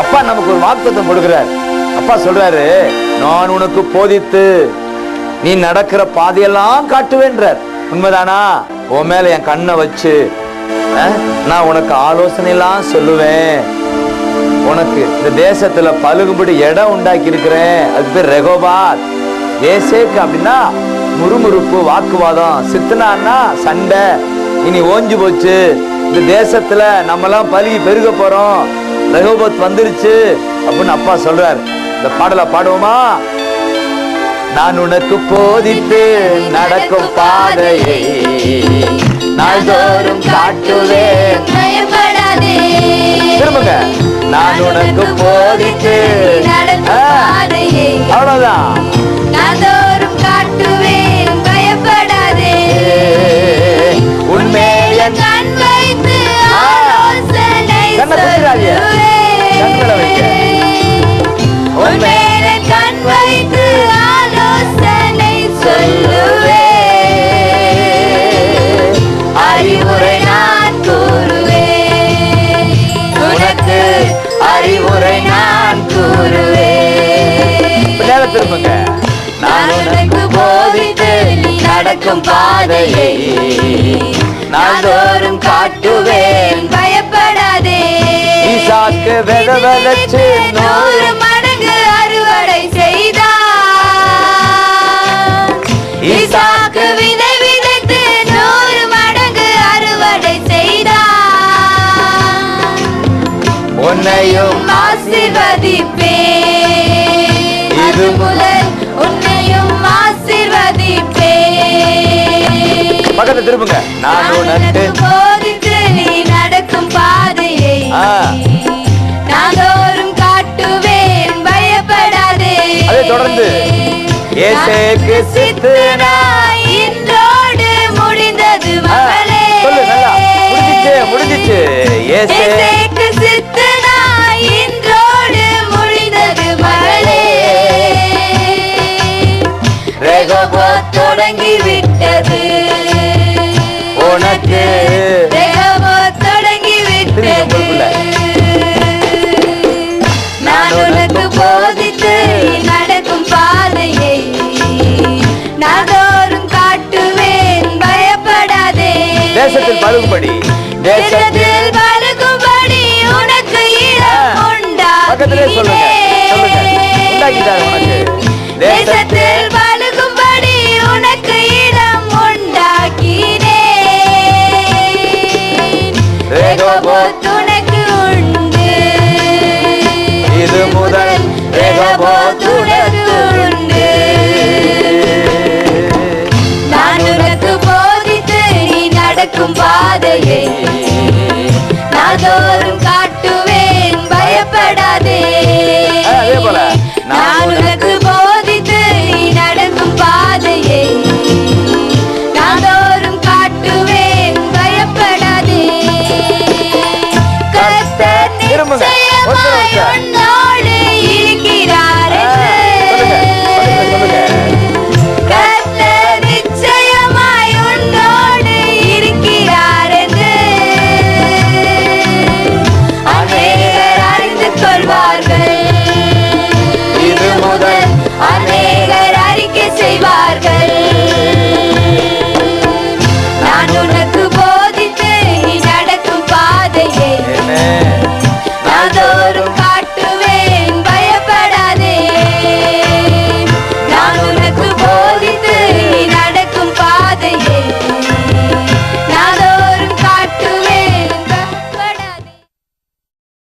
அப்பா நமக்கு ஒரு வாக்குத்தம் கொடுக்கிறார் அப்பா சொல்றாரு நான் உனக்கு போதித்து நீ நடக்கிற பாதையெல்லாம் காட்டுவேன்றார். உண்மைதானா? உன் மேல என் கண்ணை வச்சு நான் உனக்கு ஆலோசனை எல்லாம் சொல்லுவேன். உனக்கு இந்த தேசத்துல பழுகும்படி இடம் உண்டாக்கி இருக்கிறேன் அது பேர் ரெகோபாத். ஏசேக்கு அப்படின்னா முறுமுறுப்பு வாக்குவாதம் சித்தனான்னா சண்டை. இனி ஓஞ்சு போச்சு. இந்த தேசத்துல நம்மலாம் பழுகி பெருக போறோம். ரெகோபத் வந்துருச்சு அப்படின்னு அப்பா சொல்றார். இந்த பாடலை பாடுவோமா? நான் உனக்கு போதித்து நடக்கும் பாதையை நாள்தோறும் காட்டுவேன். திரும்புங்க. நான் உனக்கு போதித்து நடக்கும் உனக்கு போதித்து நடக்கும் பாதையை நாள்தோறும் காட்டுவேன். பயப்படாதே. ஈசாக்கு வித விதைச்சு நூறு மடங்கு அறுவடை செய்தான் ஈசாக்கு விதை விதைத்து நூறு மடங்கு அறுவடை செய்தான் உன்னையும் ஆசிர்வதிப்பேன். ஆசிர்வதிப்பேன் பக்கத்துல திரும்புங்க நான் உனக்கு போதித்து நீ நடக்கும் பாதையை. ஆ. நாள்தோறும் காட்டுவேன் பயப்படாதே. அதை தொடர்ந்து ஏசேக்கு சித்தனாய் இன்றோடு முடிந்தது மகளே. சொல்லு நல்லா. முடிஞ்சிச்சு முடிஞ்சிச்சு. ஏசே. ஏசேக்கு சித்தனாய் இன்றோடு முடிந்தது மகளே. ரெகோபோத் தொடங்கி விட்டது. ரெகோபோத் தொடங்கி. விட்டது நான் உனக்கு போதித்து நடக்கும் பாதையை நாள்தோறும் காட்டுவேன். பயப்படாதே. தேசத்தில் பழுகும்படி தேசத்தில் தேசத்தில் பழுகும்படி உனக்கு இடம் ஆ, பக்கத்திலே சொல்லுங்க. சொல்லுங்க. உண்டாக்கிட்டாரு உனக்கு. தேசத்தில் பாதையை நாதோறும்